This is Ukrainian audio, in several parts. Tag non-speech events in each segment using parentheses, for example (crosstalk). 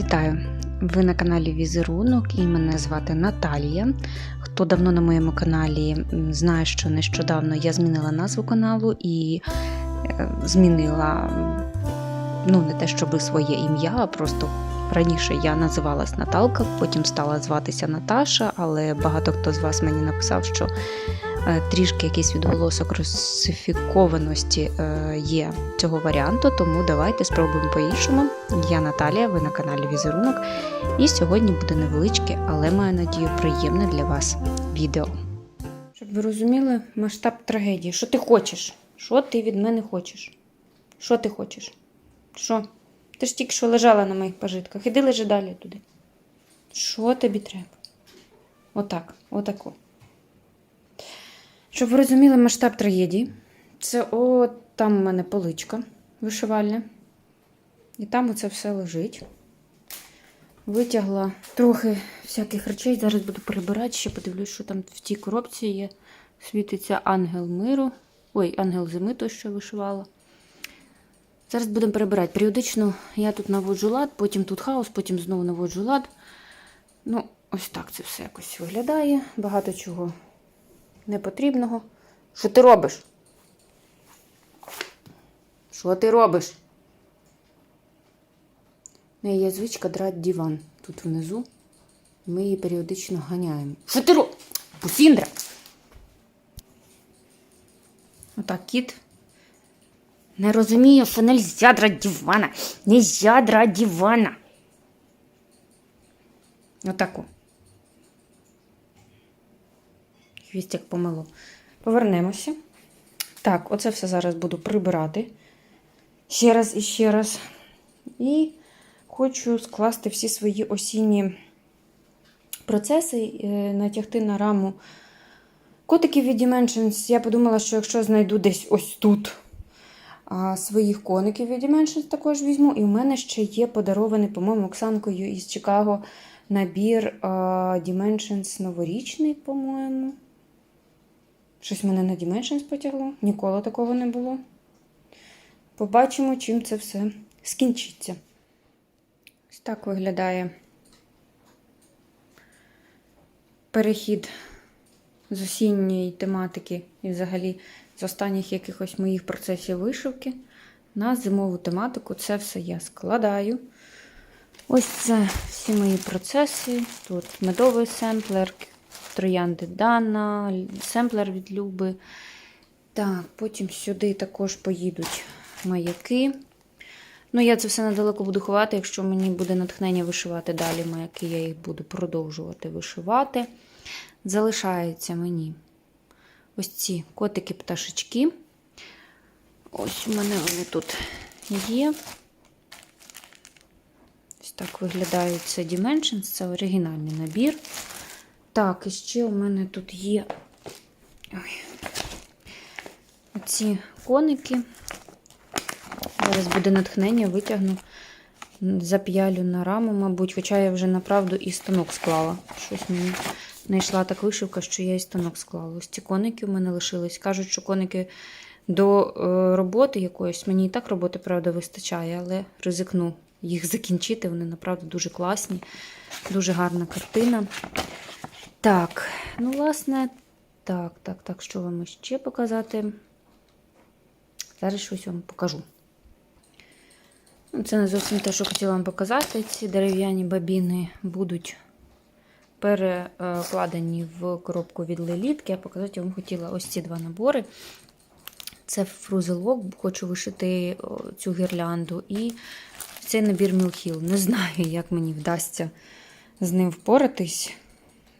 Вітаю! Ви на каналі Візерунок і мене звати Наталія. Хто давно на моєму каналі знає, що нещодавно я змінила назву каналу і е, змінила ну, не те, щоб своє ім'я, а просто раніше я називалась Наталка, потім стала зватися Наташа, але багато хто з вас мені написав, що трішки якийсь відголосок русифікованості е, є цього варіанту, тому давайте спробуємо по-іншому. Я Наталія, ви на каналі Візерунок, і сьогодні буде невеличке, але маю надію, приємне для вас відео. Щоб ви розуміли масштаб трагедії. Що ти хочеш? Що ти від мене хочеш? Що ти хочеш? Що? Ти ж тільки що лежала на моїх пожитках. Іди лежи далі туди. Що тобі треба? Отак, отако. Щоб ви розуміли масштаб трагедії, це от там у мене поличка вишивальня. І там оце все лежить. Витягла трохи всяких речей. Зараз буду прибирати, ще подивлюсь, що там в тій коробці є. Світиться ангел миру. Ой, ангел зими той, що вишивала. Зараз будемо перебирати. Періодично я тут наводжу лад, потім тут хаос, потім знову наводжу лад. Ну, ось так це все якось виглядає. Багато чого непотрібного. Що ти робиш? Що ти робиш? У неї є звичка драти диван тут внизу. Ми її періодично ганяємо. Що ти робиш? Пусіндра! Отак кіт. Не розумію, що нельзя драти дивана. Нельзя драти дивана. Отаку. Хвістик помило. Повернемося. Так, оце все зараз буду прибирати. Ще раз і ще раз. І хочу скласти всі свої осінні процеси, е, натягти на раму котиків від Dimensions. Я подумала, що якщо знайду десь ось тут а, своїх коників від Dimensions також візьму. І в мене ще є подарований, по-моєму, Оксанкою із Чикаго набір Dimensions новорічний, по-моєму. Щось мене на Dimensions потягло. Ніколи такого не було. Побачимо, чим це все скінчиться. Ось так виглядає перехід з осінньої тематики і взагалі з останніх якихось моїх процесів вишивки на зимову тематику. Це все я складаю. Ось це всі мої процеси. Тут медовий семплер, троянди Дана, семплер від Люби. Так, потім сюди також поїдуть маяки. Ну, я це все недалеко буду ховати, якщо мені буде натхнення вишивати далі маяки, я їх буду продовжувати вишивати. Залишаються мені ось ці котики-пташечки. Ось у мене вони тут є. Ось так виглядають це Dimensions, це оригінальний набір. Так, і ще у мене тут є оці коники. Зараз буде натхнення, витягну, зап'ялю на раму, мабуть, хоча я вже направду і станок склала. Щось мені знайшла так вишивка, що я і станок склала. Ось ці коники у мене лишились. Кажуть, що коники до е, роботи якоїсь, мені і так роботи, правда, вистачає, але ризикну їх закінчити. Вони направду дуже класні, дуже гарна картина. Так, ну, власне, так, так, так, що вам ще показати? Зараз щось вам покажу. Ну, Це не зовсім те, що хотіла вам показати. Ці дерев'яні бабіни будуть перекладені в коробку від лелітки. Я показати вам хотіла ось ці два набори. Це фрузелок, хочу вишити цю гірлянду. І цей набір Мілхіл. Не знаю, як мені вдасться з ним впоратись.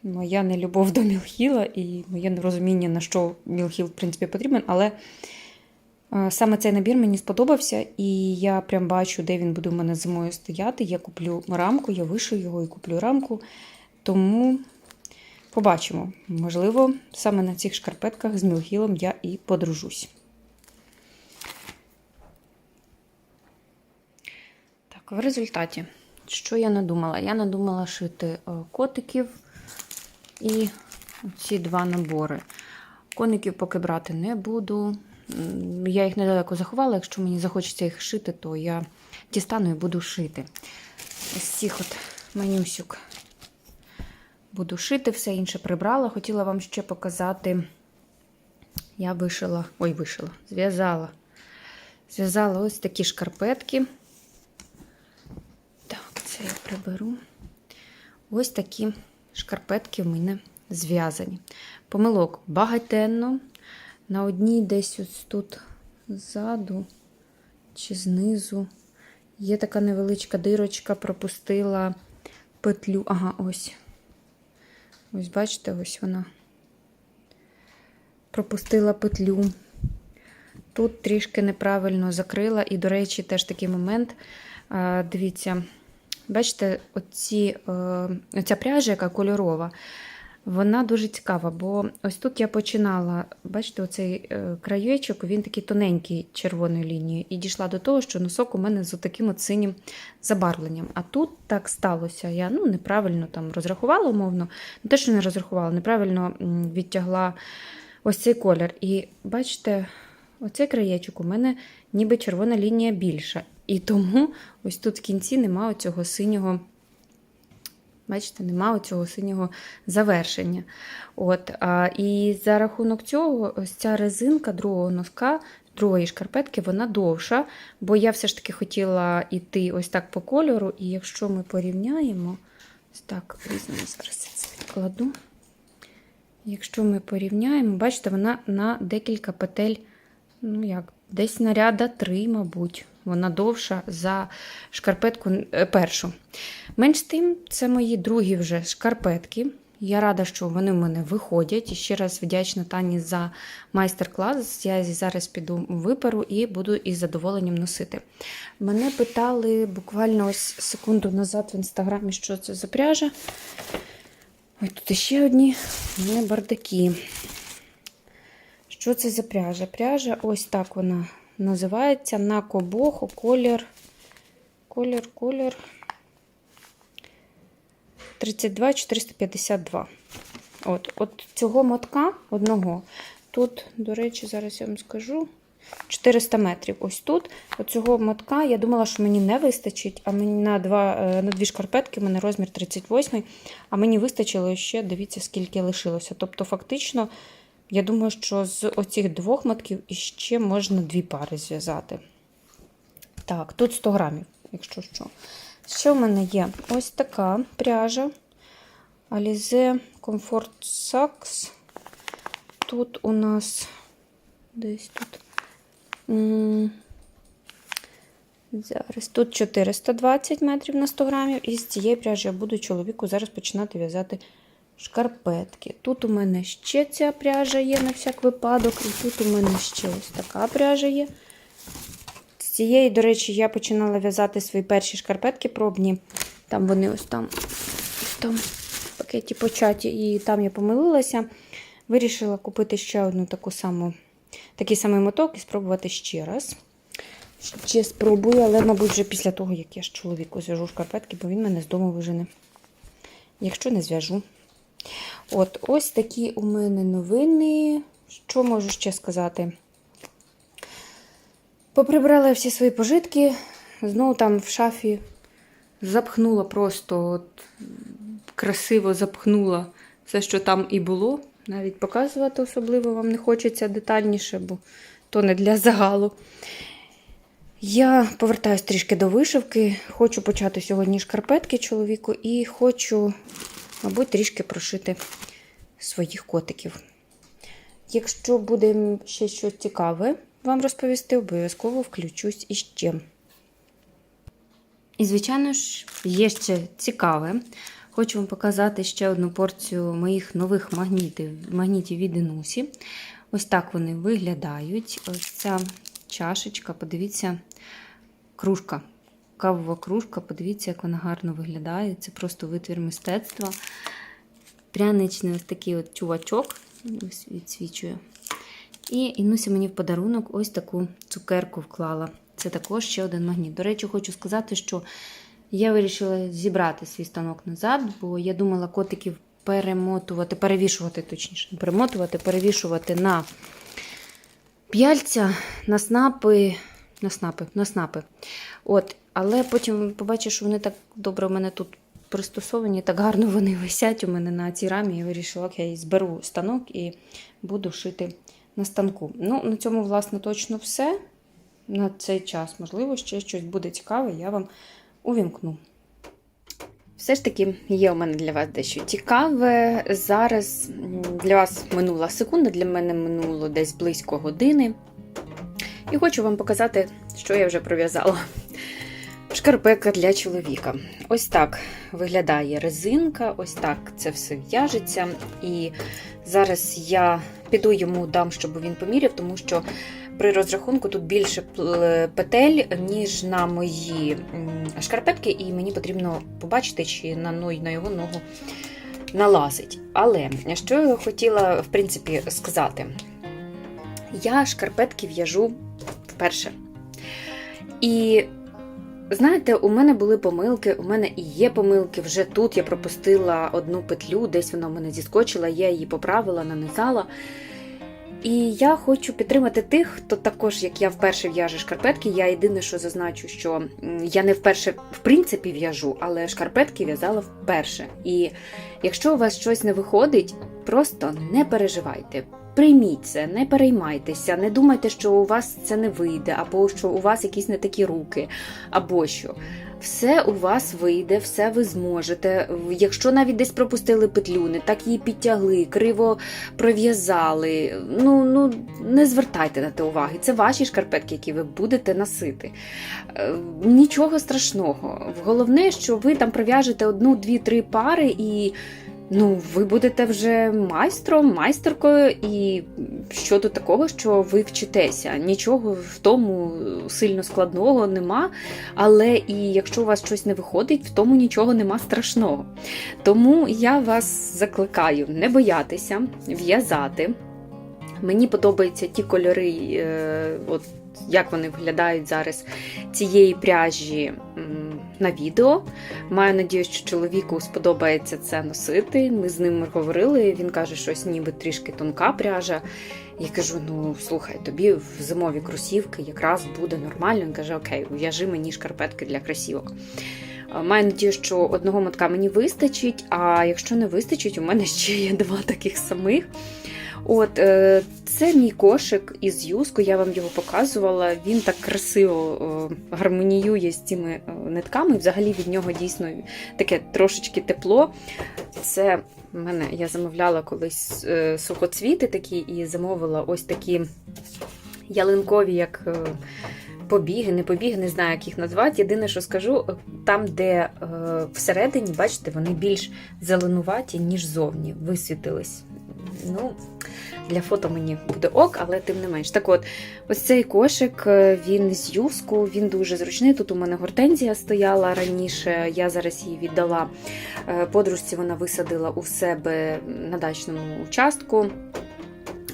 Моя нелюбов до Мілхіла і моє нерозуміння, на що Мілхіл, в принципі, потрібен, але. Е, Саме цей набір мені сподобався, і я прям бачу, де він буде в мене зимою стояти. Я куплю рамку, я вишию його і куплю рамку. Тому побачимо. Можливо, саме на цих шкарпетках з Мілгілом я і подружусь. Так, в результаті, що я надумала? Я надумала шити е, котиків і ці два набори. Коників поки брати не буду. Я їх недалеко заховала. Якщо мені захочеться їх шити, то я дістану і буду шити. ось цих от манюсюк. Буду шити, все інше прибрала. Хотіла вам ще показати. Я вишила, ой, вишила, зв'язала. Зв'язала ось такі шкарпетки. Так, це я приберу. Ось такі шкарпетки в мене зв'язані. Помилок багатенно. На одній десь ось тут ззаду чи знизу. Є така невеличка дирочка, пропустила петлю. Ага, ось. Ось, бачите, ось вона. Пропустила петлю. Тут трішки неправильно закрила. І, до речі, теж такий момент. Дивіться, бачите, оці, е, оця пряжа, яка кольорова, вона дуже цікава, бо ось тут я починала, бачите, оцей е, краєчок, він такий тоненький червоною лінією, і дійшла до того, що носок у мене з таким синім забарвленням. А тут так сталося. Я ну, неправильно там розрахувала, умовно, не те, що не розрахувала, неправильно відтягла ось цей колір. І бачите, оцей краєчок у мене ніби червона лінія більша. І тому ось тут в кінці немає цього синього. Бачите, нема цього синього завершення. От, а, І за рахунок цього, ось ця резинка другого носка, другої шкарпетки, вона довша, бо я все ж таки хотіла йти ось так по кольору, і якщо ми порівняємо, ось так, візьмемо зараз я це відкладу. Якщо ми порівняємо, бачите, вона на декілька петель, ну як, десь наряда три, мабуть. Вона довша за шкарпетку е, першу. Менш тим, це мої другі вже шкарпетки. Я рада, що вони в мене виходять. І ще раз вдячна Тані за майстер-клас. Я зараз піду виперу і буду із задоволенням носити. Мене питали буквально ось секунду назад в інстаграмі, що це за пряжа. Ой, тут ще одні мене бардаки. Що це за пряжа? Пряжа ось так вона називається на кобоху колір. Колір, колір 32 452. От, от цього мотка одного. Тут, до речі, зараз я вам скажу. 400 метрів. Ось тут. Оцього мотка я думала, що мені не вистачить, а мені на два, е, на дві шкарпетки в мене розмір 38 а мені вистачило ще, дивіться, скільки лишилося. Тобто, фактично, я думаю, що з оцих двох мотків іще можна дві пари зв'язати. Так, тут 100 грамів, якщо що. Що в мене є? Ось така пряжа Alize Comfort Saks. Тут у нас десь тут. Зараз тут 420 метрів на 100 грамів. І з цієї пряжі я буду чоловіку зараз починати в'язати шкарпетки. Тут у мене ще ця пряжа є на всяк випадок. І тут у мене ще ось така пряжа є. З цієї, до речі, я починала в'язати свої перші шкарпетки пробні. Там вони ось там, ось там в пакеті початі, і там я помилилася. Вирішила купити ще одну таку саму, такий самий моток і спробувати ще раз. Ще спробую, але, мабуть, вже після того, як я з чоловіку зв'яжу шкарпетки, бо він мене з дому вижене. Якщо не зв'яжу. От, ось такі у мене новини. Що можу ще сказати? Поприбрала всі свої пожитки. Знову там в шафі запхнула просто от, красиво запхнула все, що там і було. Навіть показувати особливо вам не хочеться детальніше, бо то не для загалу. Я повертаюсь трішки до вишивки. Хочу почати сьогодні шкарпетки чоловіку і хочу, мабуть, трішки прошити своїх котиків. Якщо буде ще щось цікаве вам розповісти, обов'язково включусь іще. І, звичайно ж, є ще цікаве. Хочу вам показати ще одну порцію моїх нових магнітів, магнітів від Інусі. Ось так вони виглядають. Ось ця чашечка, подивіться, кружка. Кавова кружка, подивіться, як вона гарно виглядає. Це просто витвір мистецтва. Пряничний ось такий от чувачок ось відсвічує. І Інуся мені в подарунок ось таку цукерку вклала. Це також ще один магніт. До речі, хочу сказати, що я вирішила зібрати свій станок назад, бо я думала котиків перемотувати, перевішувати, точніше, перемотувати, перевішувати на п'яльця, на снапи. На снапи, на снапи. От, але потім побачив, що вони так добре у мене тут пристосовані, так гарно вони висять у мене на цій рамі. Я вирішила, окей, зберу станок і буду шити на станку. Ну, на цьому, власне, точно все. На цей час, можливо, ще щось буде цікаве, я вам увімкну. Все ж таки є у мене для вас дещо цікаве. Зараз для вас минула секунда, для мене минуло десь близько години. І хочу вам показати, що я вже пров'язала. Шкарпетка для чоловіка. Ось так виглядає резинка, ось так це все в'яжеться. І зараз я піду йому дам, щоб він поміряв, тому що при розрахунку тут більше пл- петель, ніж на мої шкарпетки, і мені потрібно побачити, чи на, ну, на його ногу налазить. Але що я хотіла, в принципі, сказати, я шкарпетки в'яжу вперше. І знаєте, у мене були помилки, у мене і є помилки. Вже тут я пропустила одну петлю, десь вона у мене зіскочила, я її поправила, нанизала. І я хочу підтримати тих, хто також, як я вперше в'яже шкарпетки. Я єдине, що зазначу, що я не вперше в принципі в'яжу, але шкарпетки в'язала вперше. І якщо у вас щось не виходить, просто не переживайте. Прийміть це, не переймайтеся, не думайте, що у вас це не вийде, або що у вас якісь не такі руки, або що. Все у вас вийде, все ви зможете. Якщо навіть десь пропустили петлю, не так її підтягли, криво пров'язали. Ну, ну не звертайте на те уваги. Це ваші шкарпетки, які ви будете носити. Е, Нічого страшного. Головне, що ви там пров'яжете одну, дві, три пари і. Ну, ви будете вже майстром, майстеркою, і що до такого, що ви вчитеся. Нічого в тому сильно складного нема. Але і якщо у вас щось не виходить, в тому нічого нема страшного. Тому я вас закликаю не боятися, в'язати. Мені подобаються ті кольори, е, от як вони виглядають зараз цієї пряжі на відео. Маю надію, що чоловіку сподобається це носити. Ми з ним говорили. Він каже, що ось ніби трішки тонка пряжа. Я кажу: ну слухай, тобі в зимові кросівки якраз буде нормально. Він каже, окей, в'яжи мені шкарпетки для кросівок. Е, Маю надію, що одного мотка мені вистачить, а якщо не вистачить, у мене ще є два таких самих. От, е, це мій кошик із юску, я вам його показувала. Він так красиво е, гармоніює з цими е, нитками. Взагалі від нього дійсно таке трошечки тепло. Це в мене я замовляла колись сухоцвіти такі і замовила ось такі ялинкові, як. Побіги, не побіги, не знаю, як їх назвати. Єдине, що скажу, там, де е, всередині, бачите, вони більш зеленуваті, ніж зовні, висвітились. Ну, для фото мені буде ок, але тим не менш. Так от, ось цей кошик, е, він з юску, він дуже зручний. Тут у мене гортензія стояла раніше, я зараз її віддала е, подружці, вона висадила у себе на дачному участку.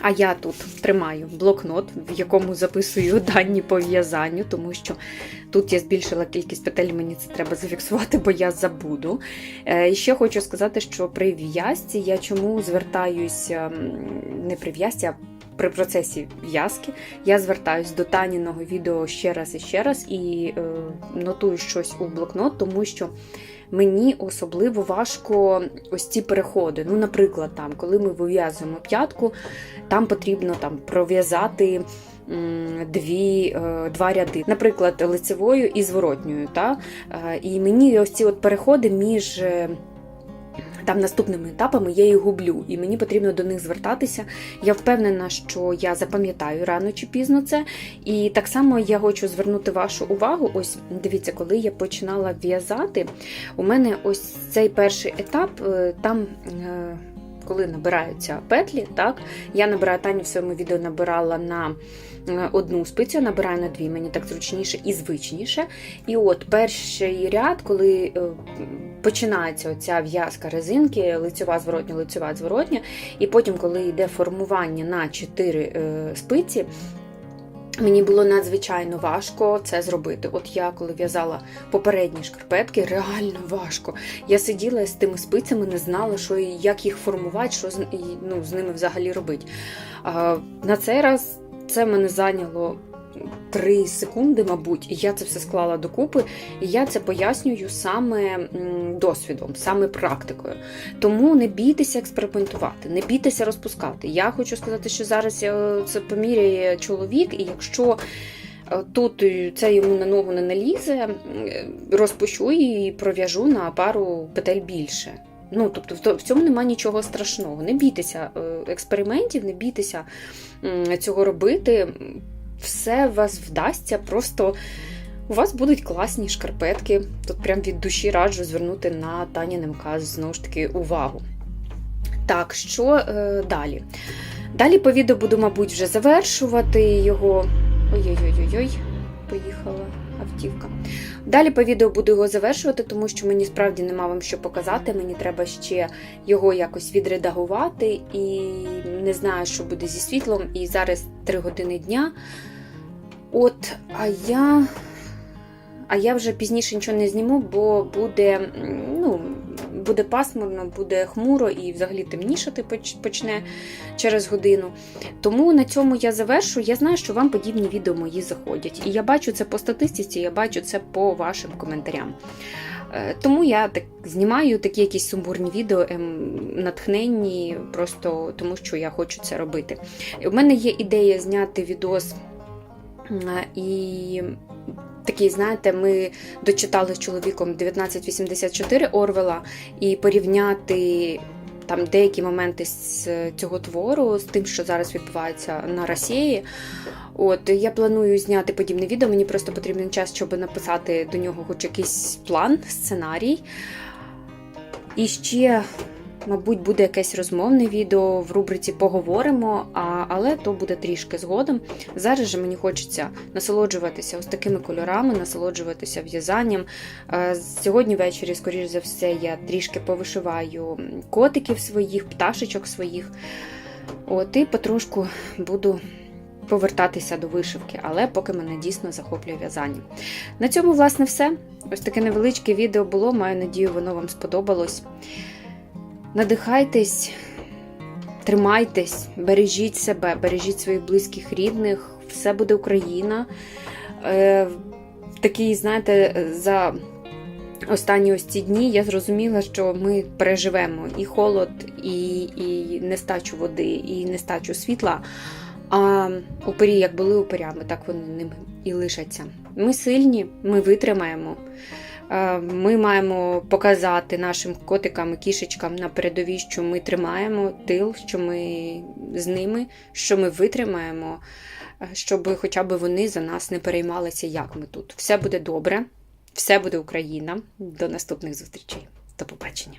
А я тут тримаю блокнот, в якому записую (laughs) дані по в'язанню, тому що тут я збільшила кількість петель, мені це треба зафіксувати, бо я забуду. Е, І ще хочу сказати, що при в'язці я чому звертаюся не при в'язці, а при процесі в'язки я звертаюсь до Таніного відео ще раз і ще раз і е, нотую щось у блокнот, тому що мені особливо важко ось ці переходи. Ну, наприклад, там, коли ми вив'язуємо п'ятку, там потрібно там пров'язати. Дві, е, два ряди, наприклад, лицевою і зворотньою. Та? Е, І мені ось ці от переходи між е, там наступними етапами я їх гублю, і мені потрібно до них звертатися. Я впевнена, що я запам'ятаю рано чи пізно це. І так само я хочу звернути вашу увагу. Ось дивіться, коли я починала в'язати, у мене ось цей перший етап е, там. е, Коли набираються петлі, так я набираю Таня в своєму відео набирала на одну спицю, набираю на дві, мені так зручніше і звичніше. І от перший ряд, коли е, починається оця в'язка резинки, лицьова, зворотня, лицьова, зворотня, і потім, коли йде формування на 4 е, спиці, Мені було надзвичайно важко це зробити. От я, коли в'язала попередні шкарпетки, реально важко. Я сиділа з тими спицями, не знала, що як їх формувати, що з, ну, з ними взагалі робити. А, на цей раз це мене зайняло 3 секунди, мабуть, і я це все склала докупи, і я це пояснюю саме досвідом, саме практикою. Тому не бійтеся експериментувати, не бійтеся розпускати. Я хочу сказати, що зараз е, це поміряє чоловік, і якщо е, тут е, це йому на ногу не налізе, розпущу і пров'яжу на пару петель більше. Ну, тобто, в цьому немає нічого страшного. Не бійтеся е, експериментів, не бійтеся цього робити. Все вас вдасться, просто у вас будуть класні шкарпетки. Тут прям від душі раджу звернути на Тані МК знову ж таки увагу. Так, що е, далі? Далі по відео буду, мабуть, вже завершувати його. Ой-ой-ой-ой, поїхала автівка. Далі по відео буду його завершувати, тому що мені справді нема вам що показати. Мені треба ще його якось відредагувати, і не знаю, що буде зі світлом. І зараз 3 години дня. От, а я. А я вже пізніше нічого не зніму, бо буде, ну, буде пасмурно, буде хмуро і взагалі темнішати почне через годину. Тому на цьому я завершу. Я знаю, що вам подібні відео мої заходять. І я бачу це по статистиці, я бачу це по вашим коментарям. Е, Тому я так знімаю такі якісь сумбурні відео, ем, натхненні, просто тому що я хочу це робити. У мене є ідея зняти відос і. Такий, знаєте, ми дочитали з чоловіком 1984 Орвела і порівняти там деякі моменти з цього твору з тим, що зараз відбувається на Росії. От я планую зняти подібне відео. Мені просто потрібен час, щоб написати до нього хоч якийсь план, сценарій. І ще, мабуть, буде якесь розмовне відео в рубриці Поговоримо, а, але то буде трішки згодом. Зараз же мені хочеться насолоджуватися ось такими кольорами, насолоджуватися в'язанням. Е, Сьогодні ввечері, скоріш за все, я трішки повишиваю котиків своїх, пташечок своїх. От і потрошку буду повертатися до вишивки, але поки мене дійсно захоплює в'язання. На цьому, власне, все. Ось таке невеличке відео було. Маю надію, воно вам сподобалось. Надихайтесь, тримайтесь, бережіть себе, бережіть своїх близьких рідних, все буде Україна. Е, Такий, знаєте, за останні ось ці дні я зрозуміла, що ми переживемо і холод, і, і нестачу води, і нестачу світла. А упирі, як були упирями, так вони ними і лишаться. Ми сильні, ми витримаємо. Е, Ми маємо показати нашим котикам і кішечкам на передовій, що ми тримаємо тил, що ми з ними, що ми витримаємо, е, щоб хоча б вони за нас не переймалися, як ми тут. Все буде добре, все буде Україна. До наступних зустрічей. До побачення.